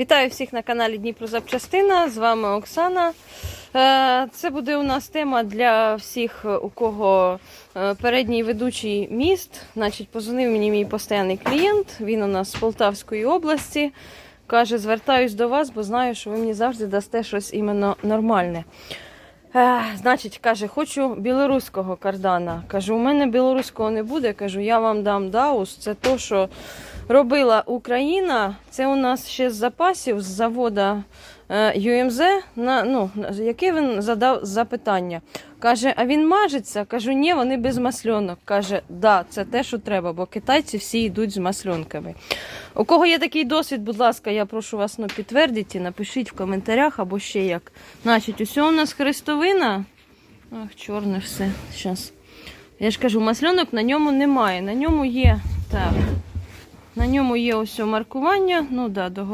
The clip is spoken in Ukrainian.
Вітаю всіх на каналі Дніпро Запчастина. З вами Оксана. Е, Це буде у нас тема для всіх, у кого е, передній ведучий міст. Значить, позвонив мені мій постійний клієнт. Він у нас з Полтавської області. Каже, звертаюсь до вас, бо знаю, що ви мені завжди дасте щось іменно нормальне. Е, значить, каже, хочу білоруського кардана. Кажу, у мене білоруського не буде. Кажу, я вам дам даус. Це то, що робила Україна. Це у нас ще з запасів з завода е, UMZ, на, ну, яке він задав запитання. Каже, а він мажеться? Кажу, ні, вони без масльонок. Каже, да, це те, що треба, бо китайці всі йдуть з масльонками. У кого є такий досвід, будь ласка, я прошу вас ну, підтвердіть, напишіть в коментарях або ще як. Значить, усе у нас хрестовина. Ах, чорне все. Щас. Я ж кажу, масльонок на ньому немає. На ньому є. Так. На ньому є ось маркування. Ну да, до